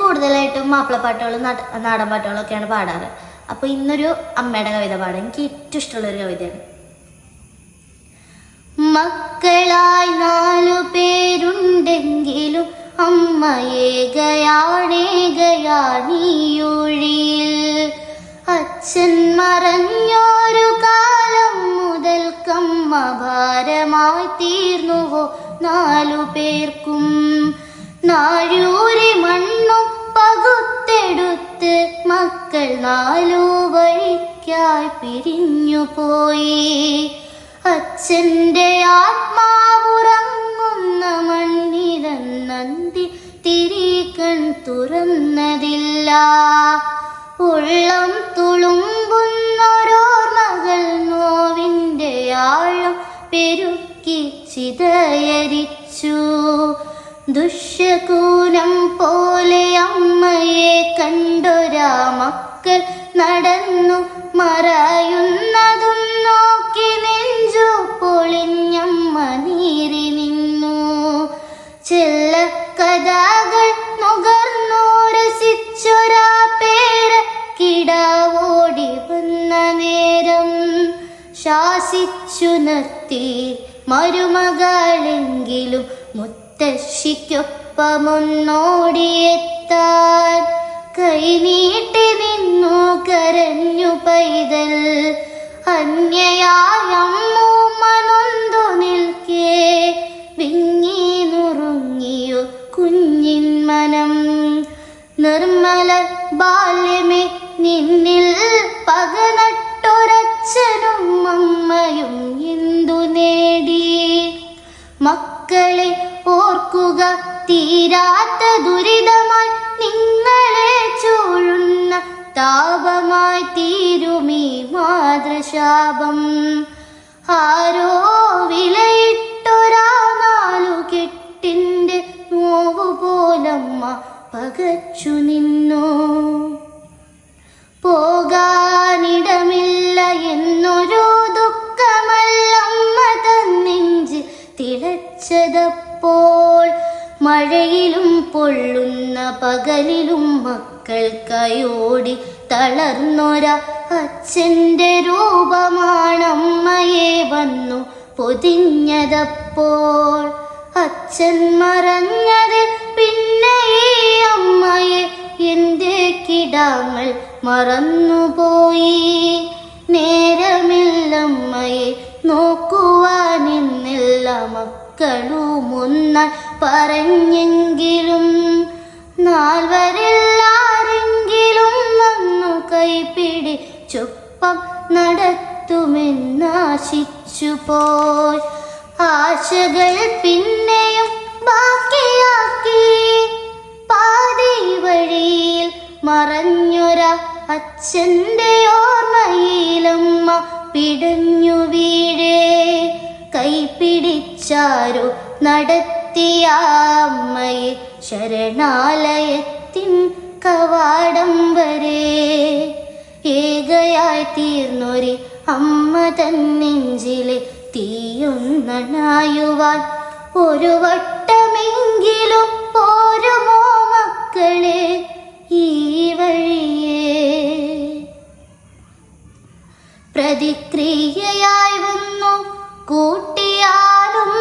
കൂടുതലായിട്ടും മാപ്പിളപ്പാട്ടുകളും നാടൻ പാട്ടുകളൊക്കെയാണ് പാടാറ്. അപ്പോൾ ഇന്നൊരു അമ്മയുടെ കവിത പാടാം. എനിക്ക് ഏറ്റവും ഇഷ്ടമുള്ളൊരു കവിതയാണ്. മക്കളായി നാലു പേരുണ്ടെങ്കിലും അമ്മയേകയാണേകയാണിയൊഴിയിൽ അച്ഛൻ മറഞ്ഞൊരു കാലം മുതൽ കമ്മ ഭാരമായി തീർന്നുവോ നാലു പേർക്കും. നാഴൂരി മണ്ണു പകുത്തെടുത്ത് മക്കൾ നാലു വഴിക്കായി പിരിഞ്ഞു പോയി. അച്ഛന്റെ ആത്മാവുറങ്ങുന്ന മണ്ണിലെന്നന്തി തിരികൺ തുറന്നതില്ല. ഉള്ളം തുളുമ്പുന്നൊരോർമകൾ നോവിന്റെ ആഴം പെരുക്കി ചിതയരിച്ചു. ദുഷ്യകൂലം പോലെ അമ്മയെ കണ്ടൊരാ മക്കൾ നടന്നു. മറയുന്നതും നോക്കി നെഞ്ചു പൊളിഞ്ഞമ്മ നീറി നിന്നു. ചെല്ല കഥകൾ നുകർന്നു രസിച്ചൊരാ പേര് കിടാവോടി വന്ന നേരം ശാസിച്ചു നിർത്തി. മരുമകളെങ്കിലും മുത്തശ്ശിക്കൊപ്പമൊന്നോടിയെത്താൻ കൈനീട്ടി നിന്നു കരഞ്ഞു പൈതൽ. അന്യയായമ്മൂമ്മനൊന്തു നിൽക്കേ വിങ്ങി നുറുങ്ങിയോ കുഞ്ഞിൻ മനം. നിർമ്മല ബാല്യമേ നിന്നിൽ പകനട്ടൊരച്ഛനും ഓർക്കുക തീരാത്ത ദുരിതമായി നിങ്ങളെ ചൂഴുന്ന താപമായി തീരുമീ മാതൃശാപം. ആരോ വിലയിട്ടൊരാ നാലു കെട്ടിന്റെ നോവു പോലമ്മ പകച്ചു നിന്നു. പകലിലും മക്കൾ കയോടി തളർന്നൊര അച്ഛന്റെ രൂപമാണമ്മയെ വന്നു പൊതിഞ്ഞതപ്പോൾ. അച്ഛൻ മറഞ്ഞതിൽ പിന്നെ ഈ അമ്മയെ എന്റെ കിടാങ്ങൾ മറന്നുപോയി. നേരമില്ലമ്മയെ നോക്കുവാൻ നിന്നില്ല മക്കളുമൊന്ന പറഞ്ഞെങ്കിലും നാൽവരില്ലാരെങ്കിലും കൈപിടി ചുപ്പം നടത്തുമെന്നാശിച്ചു പോയി. ആശകൾ പിന്നെയും ബാക്കിയാക്കി. പാതി വഴിയിൽ മറഞ്ഞൊര അച്ഛന്റെ ഓർമ്മയിലമ്മ പിടഞ്ഞു വീഴേ. കൈപിടിച്ചാരോ അമ്മയെ ശരണാലയത്തിൻ കവാടം വരെ ഏകയായി തീർന്നൊരു അമ്മ തൻ നെഞ്ചിലെ ഒരു വട്ടമെങ്കിലും പോരുമോ മക്കളെ ഈ വഴിയേ. പ്രതിക്രിയയായി വന്നു കൂട്ടിയാലും